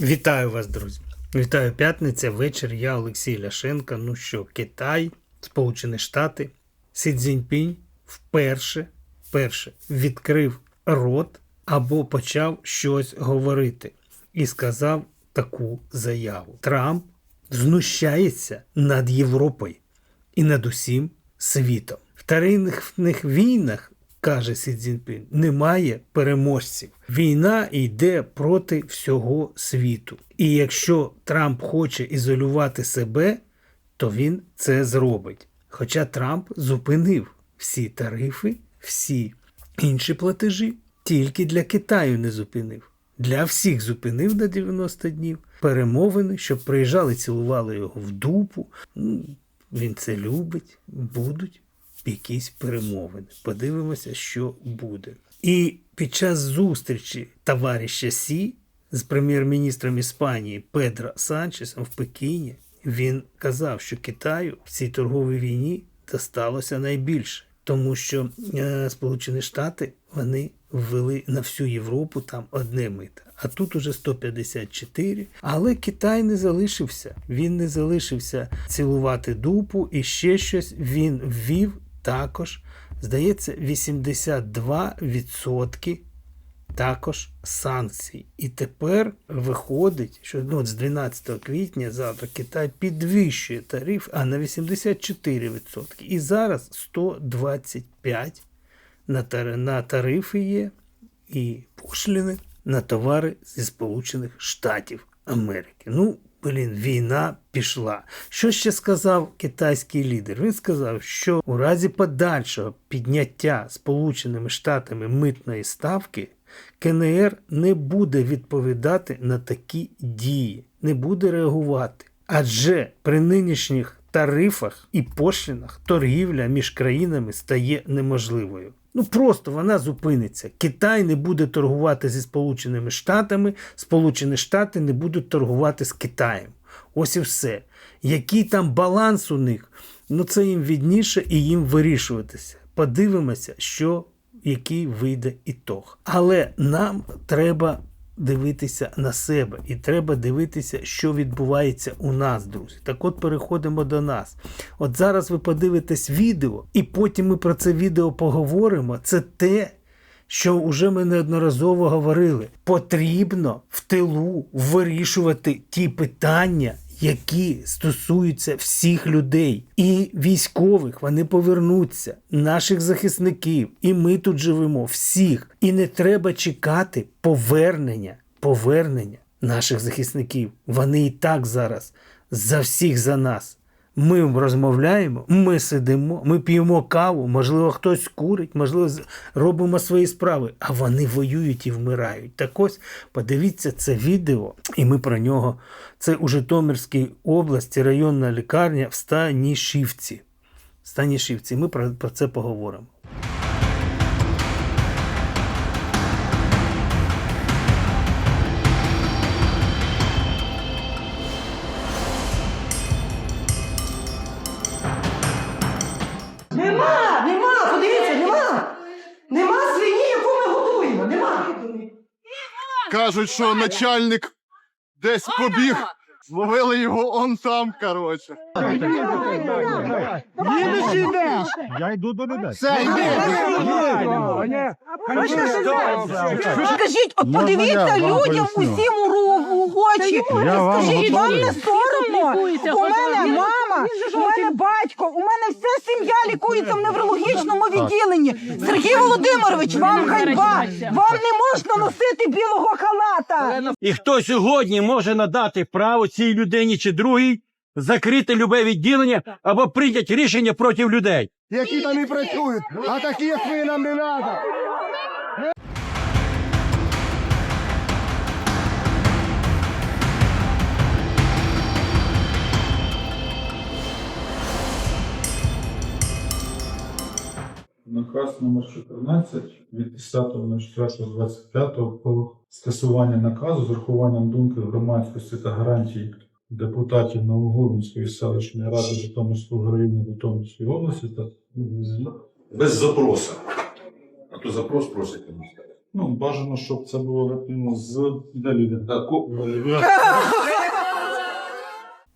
Вітаю вас, друзі. Вітаю п'ятниця, вечір. Я Олексій Ляшенко. Ну що, Китай, Сполучені Штати, Сі Цзіньпінь вперше, вперше відкрив рот або почав щось говорити і сказав таку заяву. Трамп знущається над Європою і над усім світом. В тарифних війнах, каже Сі Цзіньпін, немає переможців. Війна йде проти всього світу. І якщо Трамп хоче ізолювати себе, то він це зробить. Хоча Трамп зупинив всі тарифи, всі інші платежі, тільки для Китаю не зупинив. Для всіх зупинив на 90 днів перемовини, щоб приїжджали, цілували його в дупу. Ну, Він це любить, будуть якісь перемовини. Подивимося, що буде. І під час зустрічі товариша Сі з прем'єр-міністром Іспанії Педро Санчесом в Пекіні він казав, що Китаю в цій торговій війні досталося найбільше, тому що е, Сполучені Штати вони ввели на всю Європу там одне мито. А тут уже 154. Але Китай не залишився. Він не залишився цілувати дупу і ще щось він ввів також, здається, 82% також санкцій. І тепер виходить, що ну, з 12 квітня завтра Китай підвищує тариф, а на 84%. І зараз 125 на, тар... на тарифи є і пошліни на товари зі Сполучених Штатів Америки. Ну, блін, війна пішла. Що ще сказав китайський лідер? Він сказав, що у разі подальшого підняття Сполученими Штатами митної ставки КНР не буде відповідати на такі дії, не буде реагувати. Адже при нинішніх тарифах і пошлінах торгівля між країнами стає неможливою. Ну просто вона зупиниться. Китай не буде торгувати зі Сполученими Штатами, Сполучені Штати не будуть торгувати з Китаєм. Ось і все. Який там баланс у них, ну це їм відніше і їм вирішуватися. Подивимося, що який вийде ітог. Але нам треба дивитися на себе і треба дивитися, що відбувається у нас, друзі. Так от переходимо до нас. От зараз ви подивитесь відео, і потім ми про це відео поговоримо. Це те. Що вже ми неодноразово говорили, потрібно в тилу вирішувати ті питання, які стосуються всіх людей, і військових вони повернуться, наших захисників, і ми тут живемо всіх. І не треба чекати повернення, повернення наших захисників. Вони і так зараз за всіх за нас. Ми розмовляємо, ми сидимо, ми п'ємо каву, можливо, хтось курить, можливо, робимо свої справи, а вони воюють і вмирають. Так ось подивіться це відео, і ми про нього. Це у Житомирській області районна лікарня в Станішівці. Станішівці. Ми про, про це поговоримо. Кажуть, що начальник десь побіг, зловили його он там, коротше. Їдеш йдеш? Я йду до людей. Все, йди. Скажіть, от подивіться людям усім у ру- в очі. Я вам Скажіть, вам готовий. не соромно? У мене мама, у мене батько, у мене вся сім'я лікується в неврологічному відділенні. Сергій Володимирович, вам ганьба. Вам не можна носити білого халата. І хто сьогодні може надати право цій людині чи другій закрити любе відділення або прийняти рішення проти людей? Які там і працюють, а такі, як ви, нам не треба. Наказ номер 14 від 10.04.25 про скасування наказу з урахуванням думки громадськості та гарантій депутатів Новогородської селищної ради Житомирського району Житомирської області та без запроса. А то запрос просять. Ну, бажано, щоб це було ну, з. Так,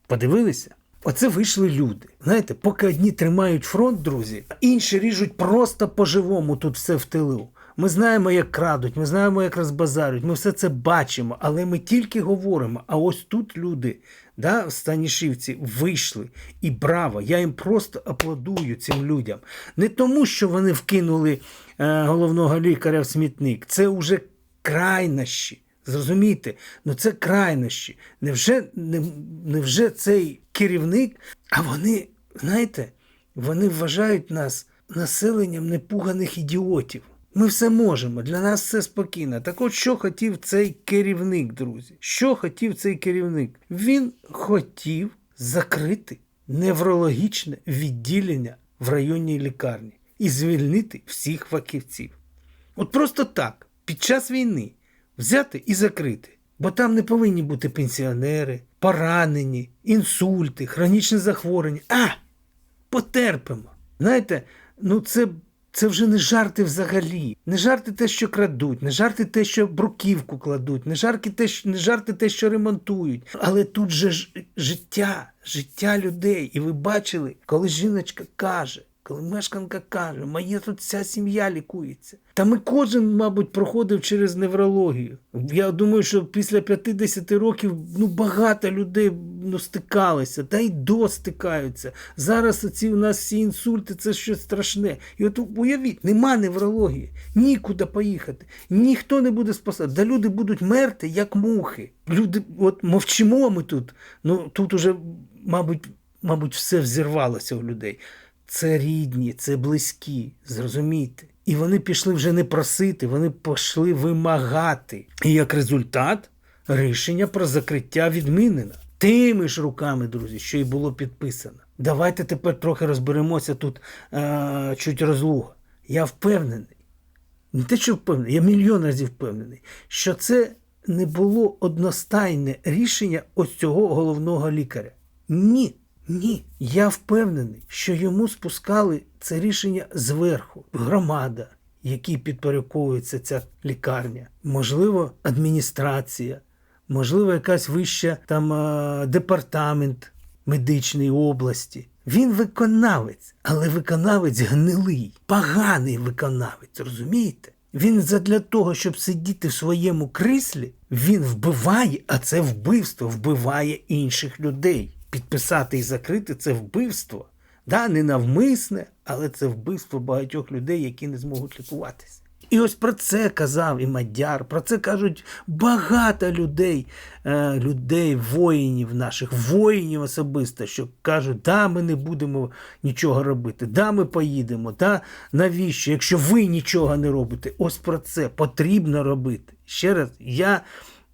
Подивилися? Оце вийшли люди. Знаєте, поки одні тримають фронт, друзі, а інші ріжуть просто по-живому тут все в тилу. Ми знаємо, як крадуть, ми знаємо, як розбазарюють, ми все це бачимо, але ми тільки говоримо. А ось тут люди, да, Станішівці, вийшли. І браво! Я їм просто аплодую цим людям. Не тому, що вони вкинули е, головного лікаря в смітник. Це вже крайнощі. Зрозумійте, ну це крайнощі. Невже, не, невже цей керівник, а вони, знаєте, вони вважають нас населенням непуганих ідіотів. Ми все можемо, для нас все спокійно. Так от що хотів цей керівник, друзі? Що хотів цей керівник? Він хотів закрити неврологічне відділення в районній лікарні і звільнити всіх фахівців. От просто так, під час війни, взяти і закрити. Бо там не повинні бути пенсіонери, поранені, інсульти, хронічні захворювання. А! Потерпимо. Знаєте, ну це, це вже не жарти взагалі. Не жарти те, що крадуть, не жарти те, що бруківку кладуть, не жарти те, що, не жарти те, що ремонтують. Але тут же ж життя, життя людей. І ви бачили, коли жіночка каже, коли мешканка каже, моя тут вся сім'я лікується. Та ми кожен, мабуть, проходив через неврологію. Я думаю, що після 50 років ну, багато людей ну, стикалися, та й достикаються. Зараз оці у нас всі інсульти це щось страшне. І от уявіть, нема неврології, нікуди поїхати, ніхто не буде спасати. Да люди будуть мерти, як мухи. Люди, от мовчимо ми тут. Ну тут уже, мабуть, мабуть, все взірвалося у людей. Це рідні, це близькі, зрозумійте. І вони пішли вже не просити, вони пішли вимагати. І як результат, рішення про закриття відмінено. Тими ж руками, друзі, що й було підписано. Давайте тепер трохи розберемося тут е- чуть розлуга. Я впевнений, не те, що впевнений, я мільйон разів впевнений, що це не було одностайне рішення ось цього головного лікаря. Ні. Ні, я впевнений, що йому спускали це рішення зверху. Громада, якій підпорядковується ця лікарня, можливо, адміністрація, можливо, якась вища там департамент медичної області. Він виконавець, але виконавець гнилий, поганий виконавець, розумієте? Він задля того, щоб сидіти в своєму кріслі, він вбиває, а це вбивство вбиває інших людей підписати і закрити це вбивство. Да, не навмисне, але це вбивство багатьох людей, які не зможуть лікуватися. І ось про це казав і Мадяр, про це кажуть багато людей, е, людей, воїнів наших, воїнів особисто, що кажуть, да, ми не будемо нічого робити, да, ми поїдемо, да, навіщо? Якщо ви нічого не робите, ось про це потрібно робити. Ще раз, я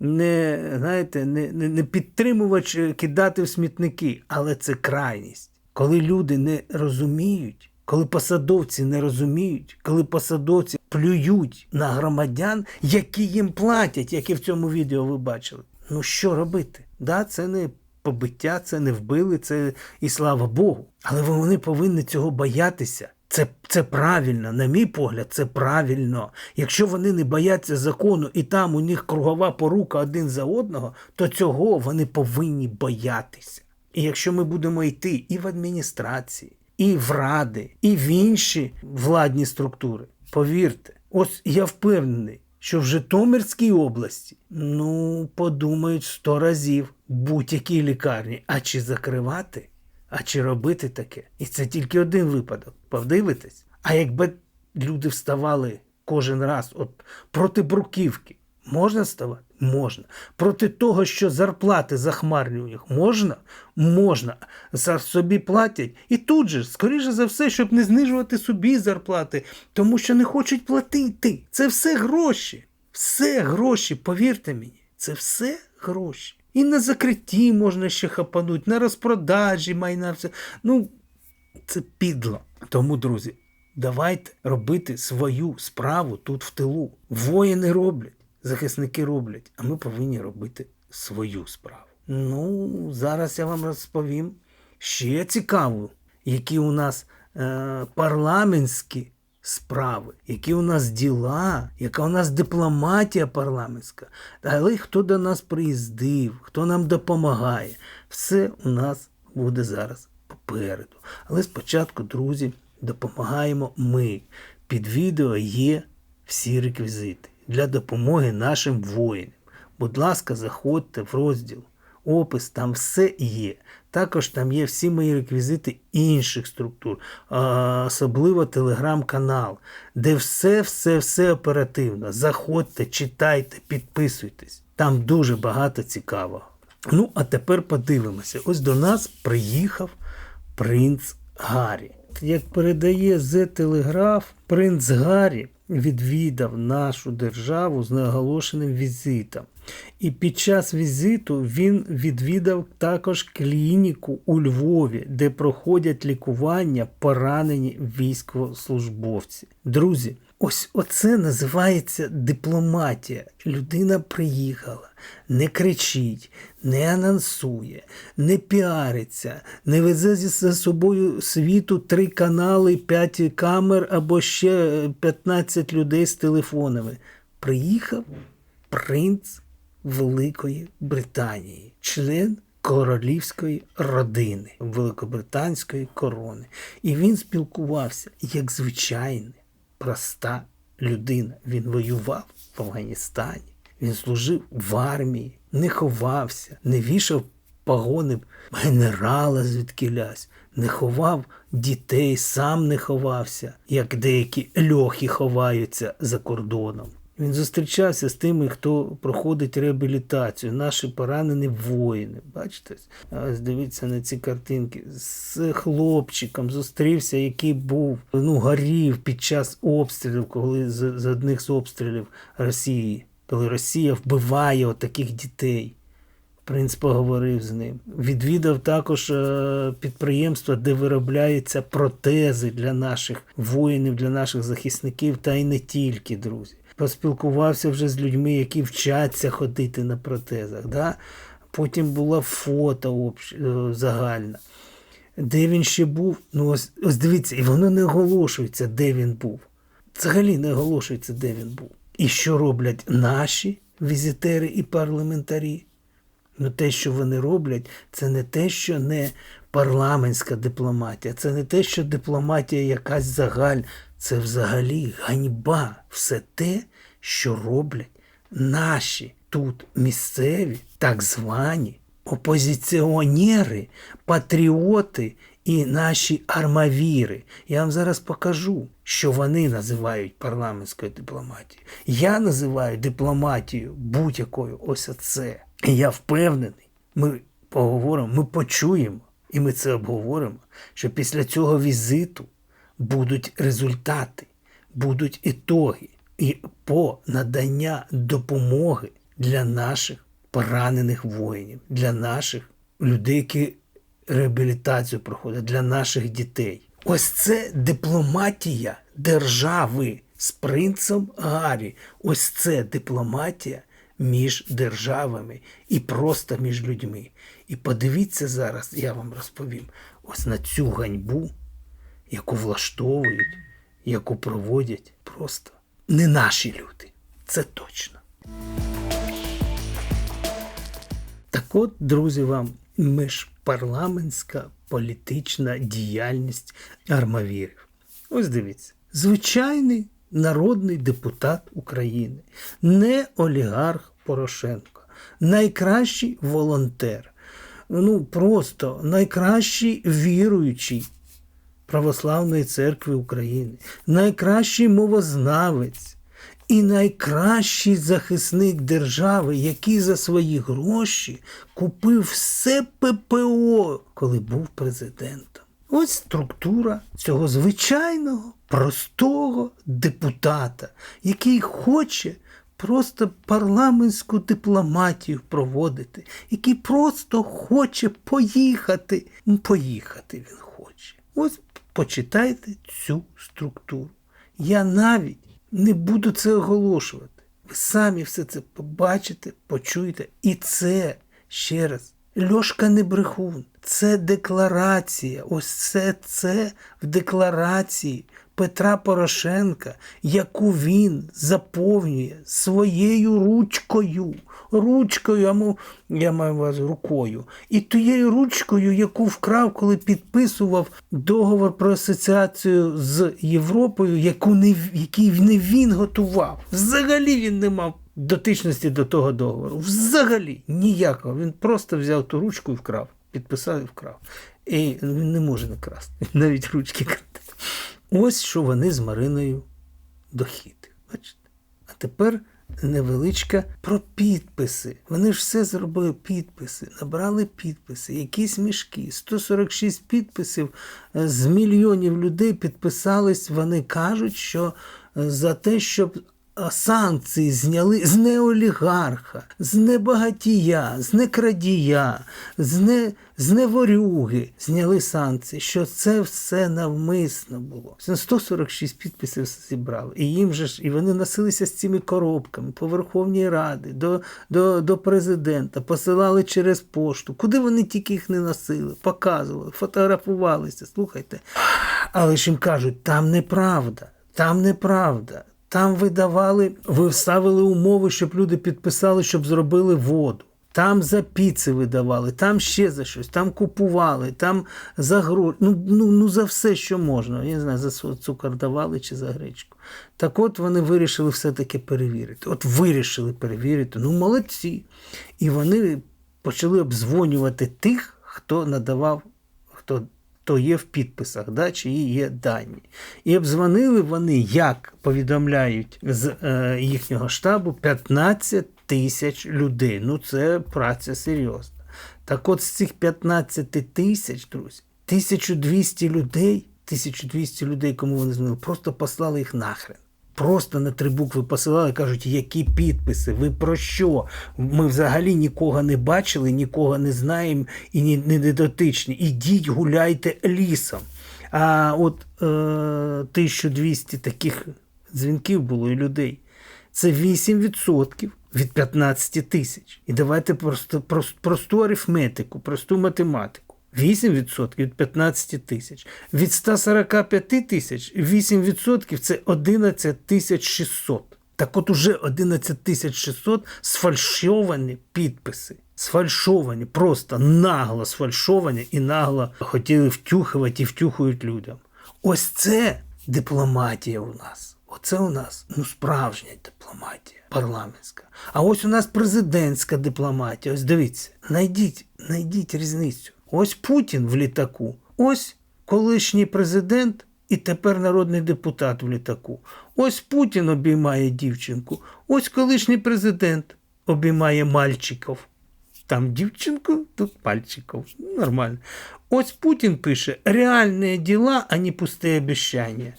не, знаєте, не, не, підтримувач е, кидати в смітники, але це крайність. Коли люди не розуміють, коли посадовці не розуміють, коли посадовці плюють на громадян, які їм платять, як і в цьому відео ви бачили. Ну що робити? Да, це не побиття, це не вбили, це і слава Богу. Але вони повинні цього боятися. Це, це правильно, на мій погляд, це правильно. Якщо вони не бояться закону і там у них кругова порука один за одного, то цього вони повинні боятися. І якщо ми будемо йти і в адміністрації, і в ради, і в інші владні структури, повірте, ось я впевнений, що в Житомирській області ну подумають сто разів будь-якій лікарні, а чи закривати? А чи робити таке? І це тільки один випадок. Подивитесь. А якби люди вставали кожен раз от проти бруківки, можна ставати? Можна. Проти того, що зарплати захмарні у них можна? Можна. Зараз собі платять. І тут же, скоріше за все, щоб не знижувати собі зарплати, тому що не хочуть платити. Це все гроші. Все гроші, повірте мені, це все гроші. І на закритті можна ще хапануть, на розпродажі майна. Все. Ну, це підло. Тому, друзі, давайте робити свою справу тут в тилу. Воїни роблять, захисники роблять, а ми повинні робити свою справу. Ну, зараз я вам розповім ще цікаву, які у нас е, парламентські справи, які у нас діла, яка у нас дипломатія парламентська, але хто до нас приїздив, хто нам допомагає. Все у нас буде зараз попереду. Але спочатку, друзі, допомагаємо ми. Під відео є всі реквізити для допомоги нашим воїнам. Будь ласка, заходьте в розділ. Опис, там все є. Також там є всі мої реквізити інших структур, особливо телеграм-канал, де все, все, все оперативно. Заходьте, читайте, підписуйтесь. Там дуже багато цікавого. Ну, а тепер подивимося. Ось до нас приїхав принц Гаррі. Як передає The Telegraph, принц Гаррі відвідав нашу державу з неоголошеним візитом. І під час візиту він відвідав також клініку у Львові, де проходять лікування поранені військовослужбовці. Друзі, ось оце називається дипломатія. Людина приїхала, не кричить, не анонсує, не піариться, не везе за собою світу три канали, п'ять камер або ще е, 15 людей з телефонами. Приїхав принц Великої Британії, член королівської родини Великобританської корони. І він спілкувався як звичайна, проста людина. Він воював в Афганістані, він служив в армії, не ховався, не вішав погони генерала звідкілясь, не ховав дітей, сам не ховався, як деякі льохи ховаються за кордоном. Він зустрічався з тими, хто проходить реабілітацію, наші поранені воїни. Бачите? Ось дивіться на ці картинки. З хлопчиком зустрівся, який був, ну, горів під час обстрілів, коли з, з одних з обстрілів Росії, коли Росія вбиває отаких дітей. Принц поговорив з ним. Відвідав також е, підприємства, де виробляються протези для наших воїнів, для наших захисників, та й не тільки, друзі. Поспілкувався вже з людьми, які вчаться ходити на протезах. Да? Потім була фото общ... е, загальна. Де він ще був? Ну, ось, ось дивіться, і воно не оголошується, де він був. Взагалі не оголошується, де він був. І що роблять наші візитери і парламентарі? Ну, те, що вони роблять, це не те, що не парламентська дипломатія, це не те, що дипломатія якась загаль, це взагалі ганьба. Все те, що роблять наші тут місцеві, так звані опозиціонери, патріоти і наші армавіри. Я вам зараз покажу, що вони називають парламентською дипломатією. Я називаю дипломатією будь-якою ось оце. І я впевнений, ми поговоримо, ми почуємо, і ми це обговоримо, що після цього візиту будуть результати, будуть ітоги і по надання допомоги для наших поранених воїнів, для наших людей, які реабілітацію проходять, для наших дітей. Ось це дипломатія держави з принцем Гаррі. Ось це дипломатія між державами і просто між людьми. І подивіться зараз, я вам розповім, ось на цю ганьбу, яку влаштовують, яку проводять просто не наші люди. Це точно. Так от, друзі, вам міжпарламентська політична діяльність армавірів. Ось дивіться. Звичайний народний депутат України, не олігарх Порошенко, найкращий волонтер, ну просто найкращий віруючий Православної церкви України, найкращий мовознавець і найкращий захисник держави, який за свої гроші купив все ППО, коли був президентом. Ось структура цього звичайного, простого депутата, який хоче просто парламентську дипломатію проводити, який просто хоче поїхати. Ну, Поїхати він хоче. Ось почитайте цю структуру. Я навіть не буду це оголошувати. Ви самі все це побачите, почуєте. І це ще раз. Льошка не брехун. Це декларація. Ось це це в декларації Петра Порошенка, яку він заповнює своєю ручкою. Ручкою, а мо- я маю вас рукою. І тією ручкою, яку вкрав, коли підписував договор про асоціацію з Європою, яку не, який не він готував. Взагалі він не мав дотичності до того договору. Взагалі ніякого. Він просто взяв ту ручку і вкрав. Підписав і вкрав. І він не може не красти. Навіть ручки краде. Ось що вони з Мариною дохід. Бачите? А тепер невеличка про підписи. Вони ж все зробили підписи, набрали підписи, якісь мішки. 146 підписів е, з мільйонів людей підписались. Вони кажуть, що е, за те, щоб е, санкції зняли з неолігарха, з небагатія, з некрадія, з, не, з неворюги зняли санкції, що це все навмисно було. Це 146 підписів зібрали. І їм же ж, і вони носилися з цими коробками по Верховній Раді, до, до, до президента, посилали через пошту. Куди вони тільки їх не носили, показували, фотографувалися. Слухайте. Але ж їм кажуть, там неправда, там неправда. Там видавали, ви вставили умови, щоб люди підписали, щоб зробили воду. Там за піци видавали, там ще за щось, там купували, там за гроші. Ну, ну, ну за все, що можна. Я не знаю, за цукор давали чи за гречку. Так от вони вирішили все-таки перевірити. От вирішили перевірити. Ну, молодці. І вони почали обдзвонювати тих, хто надавав, хто то є в підписах, да, чиї є дані. І обдзвонили вони, як повідомляють з е, їхнього штабу, 15 тисяч людей. Ну, це праця серйозна. Так от з цих 15 тисяч, друзі, 1200 людей, 1200 людей, кому вони дзвонили, просто послали їх нахрен. Просто на три букви посилали, кажуть, які підписи, ви про що? Ми взагалі нікого не бачили, нікого не знаємо і ні, не недотичні. Ідіть гуляйте лісом. А от е, 1200 таких дзвінків було і людей. Це 8% від 15 тисяч. І давайте просто, просто просту арифметику, просту математику. 8% від 15 тисяч. Від 145 тисяч 8% це 11 тисяч 600. Так от уже 11 тисяч 600 сфальшовані підписи. Сфальшовані, просто нагло сфальшовані і нагло хотіли втюхувати і втюхують людям. Ось це дипломатія у нас. Оце у нас ну, справжня дипломатія парламентська. А ось у нас президентська дипломатія. Ось дивіться, найдіть, найдіть різницю. Ось Путін в літаку, ось колишній президент і тепер народний депутат в літаку. Ось Путін обіймає дівчинку, ось колишній президент обіймає мальчиків. Там дівчинку, тут пальчиков. Нормально. Ось Путін пише реальні діла, а не пусті обіцяння.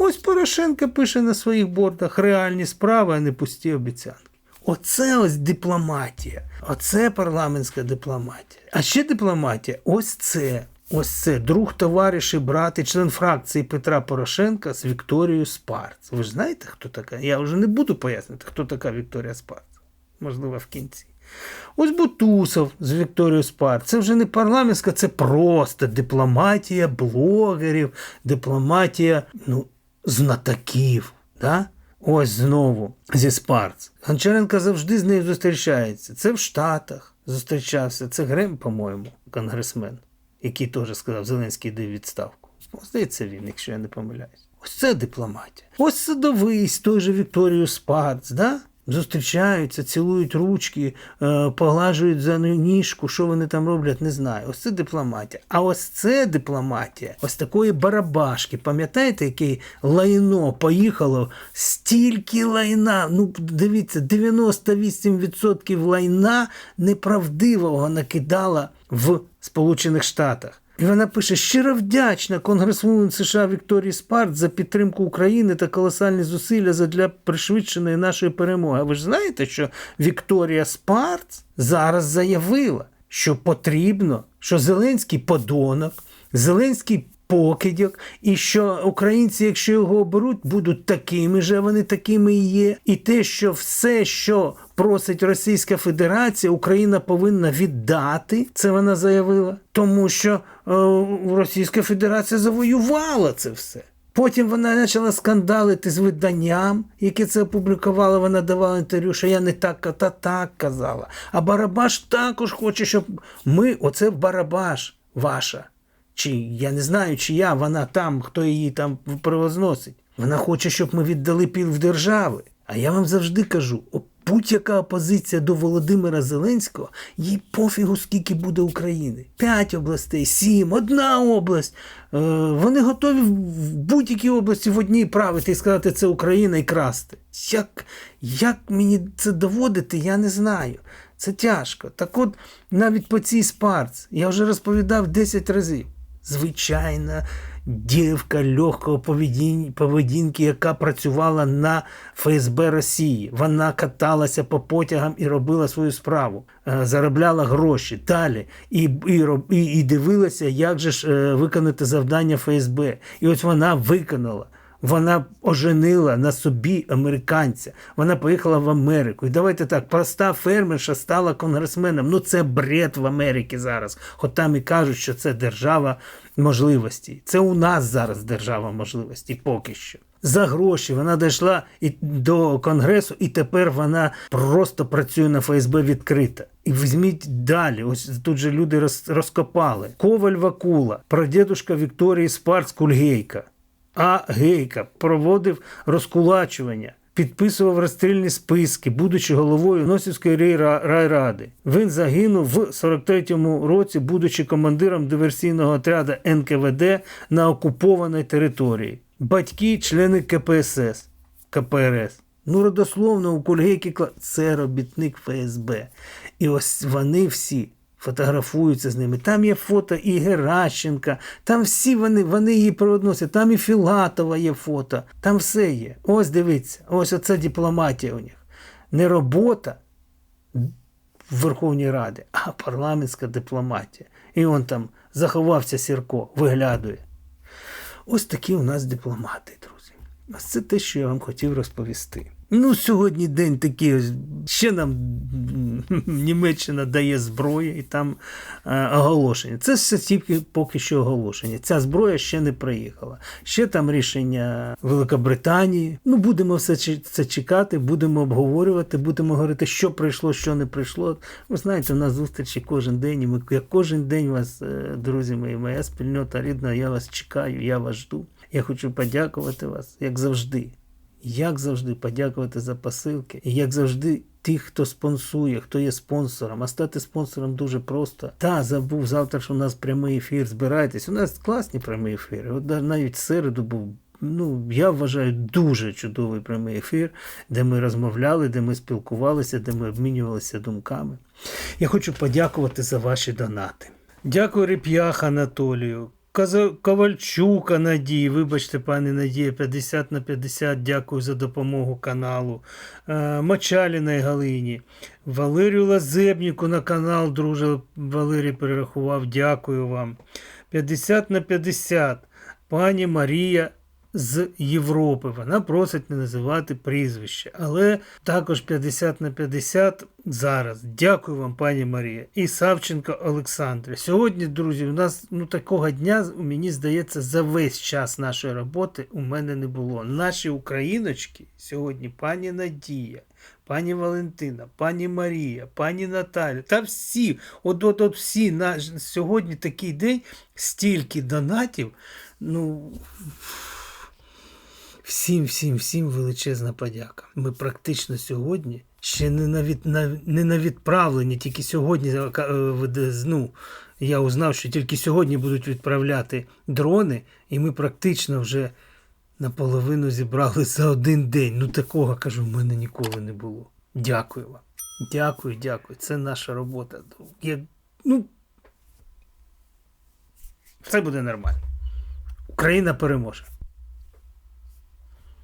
Ось Порошенко пише на своїх бордах реальні справи, а не пусті обіцянки. Оце ось дипломатія. Оце парламентська дипломатія. А ще дипломатія ось це. Ось це друг, товариш і брат і член фракції Петра Порошенка з Вікторією Спарц. Ви ж знаєте, хто така? Я вже не буду пояснити, хто така Вікторія Спарц. Можливо, в кінці. Ось Бутусов з Вікторією Спар. Це вже не парламентська, це просто дипломатія блогерів, дипломатія ну, знатоків. Да? Ось знову зі Спарц. Гончаренко завжди з нею зустрічається. Це в Штатах зустрічався. Це Грем, по-моєму, конгресмен, який теж сказав, Зеленський йде відставку. Здається, він, якщо я не помиляюсь. Ось це дипломатія. Ось садовий з той же Вікторію Спарц, да? Зустрічаються, цілують ручки, е, поглажують за ніжку, що вони там роблять, не знаю. Ось це дипломатія. А ось це дипломатія, ось такої барабашки. Пам'ятаєте, яке лайно поїхало? Стільки лайна. Ну, дивіться, 98% лайна неправдивого накидала в Сполучених Штатах. І вона пише: щиро вдячна конгресвумен США Вікторії Спарт за підтримку України та колосальні зусилля для пришвидшеної нашої перемоги. А ви ж знаєте, що Вікторія Спарт зараз заявила, що потрібно, що Зеленський подонок, Зеленський покидьок, і що українці, якщо його оберуть, будуть такими же, вони такими і є. І те, що все, що просить Російська Федерація, Україна повинна віддати, це вона заявила, тому що е, Російська Федерація завоювала це все. Потім вона почала скандалити з виданням, яке це опублікувало. Вона давала інтерв'ю, що я не так та так казала. А Барабаш також хоче, щоб ми, оце Барабаш ваша. Чи я не знаю, чия вона там, хто її там привозносить. Вона хоче, щоб ми віддали пів держави. А я вам завжди кажу: будь-яка опозиція до Володимира Зеленського, їй пофігу, скільки буде України. П'ять областей, сім, одна область. Е, вони готові в в будь-якій області в одній правити і сказати, це Україна і красти. Як, як мені це доводити, я не знаю. Це тяжко. Так от, навіть по цій спарц, я вже розповідав 10 разів. Звичайна дівка легкого поведінки, яка працювала на ФСБ Росії. Вона каталася по потягам і робила свою справу, е, заробляла гроші далі і, і, і, і дивилася, як же ж е, виконати завдання ФСБ. І ось вона виконала. Вона оженила на собі американця. Вона поїхала в Америку. І давайте так, проста фермерша стала конгресменом. Ну це бред в Америці зараз. Хоч там і кажуть, що це держава можливостей. Це у нас зараз держава можливостей поки що. За гроші вона дійшла і до конгресу, і тепер вона просто працює на ФСБ відкрита. І візьміть далі. Ось тут же люди роз, розкопали. Коваль Вакула, прадідушка Вікторії Спарц Кульгейка. А Гейка проводив розкулачування, підписував розстрільні списки, будучи головою Носівської райради. Він загинув в 43-му році, будучи командиром диверсійного отряду НКВД на окупованій території. Батьки члени КПСС, КПРС. Ну, родословно, у Кульгейки це робітник ФСБ. І ось вони всі фотографуються з ними. Там є фото і Геращенка, там всі вони, вони її приводносять, там і Філатова є фото, там все є. Ось дивіться, ось оце дипломатія у них. Не робота в Верховній Раді, а парламентська дипломатія. І он там заховався Сірко, виглядує. Ось такі у нас дипломати, друзі. Ось це те, що я вам хотів розповісти. Ну, сьогодні день такий ось. Ще нам Німеччина дає зброю і там е, оголошення. Це все тільки поки що оголошення. Ця зброя ще не приїхала. Ще там рішення Великобританії. Ну, будемо все це чекати, будемо обговорювати, будемо говорити, що прийшло, що не прийшло. Ви знаєте, у нас зустрічі кожен день, і ми я кожен день вас, е, друзі мої, моя спільнота рідна, я вас чекаю, я вас жду. Я хочу подякувати вас, як завжди. Як завжди, подякувати за посилки. І як завжди, тих, хто спонсує, хто є спонсором. А стати спонсором дуже просто. Та забув завтра, що у нас прямий ефір. Збирайтесь. У нас класні прямі ефіри. От навіть в середу був. Ну, я вважаю дуже чудовий прямий ефір, де ми розмовляли, де ми спілкувалися, де ми обмінювалися думками. Я хочу подякувати за ваші донати. Дякую Реп'ях Анатолію. Ковальчука Надії, вибачте, пані Надія, 50 на 50, дякую за допомогу каналу. Е, Мочаліної Галині, Валерію Лазебніку на канал, друже Валерій перерахував, дякую вам. 50 на 50, пані Марія з Європи. Вона просить не називати прізвище, але також 50 на 50 зараз. Дякую вам, пані Марія. І Савченко Олександр. Сьогодні, друзі, у нас ну такого дня, мені здається, за весь час нашої роботи у мене не було. Наші україночки сьогодні, пані Надія. Пані Валентина, пані Марія, пані Наталя, та всі, от от, от всі на сьогодні такий день, стільки донатів. Ну всім, всім, всім величезна подяка. Ми практично сьогодні ще не на, від, на, не на відправленні, тільки сьогодні е, е, ну, я узнав, що тільки сьогодні будуть відправляти дрони, і ми практично вже наполовину зібрали за один день. Ну такого кажу, в мене ніколи не було. Дякую вам. Дякую, дякую. Це наша робота. Я, ну, все буде нормально. Україна переможе.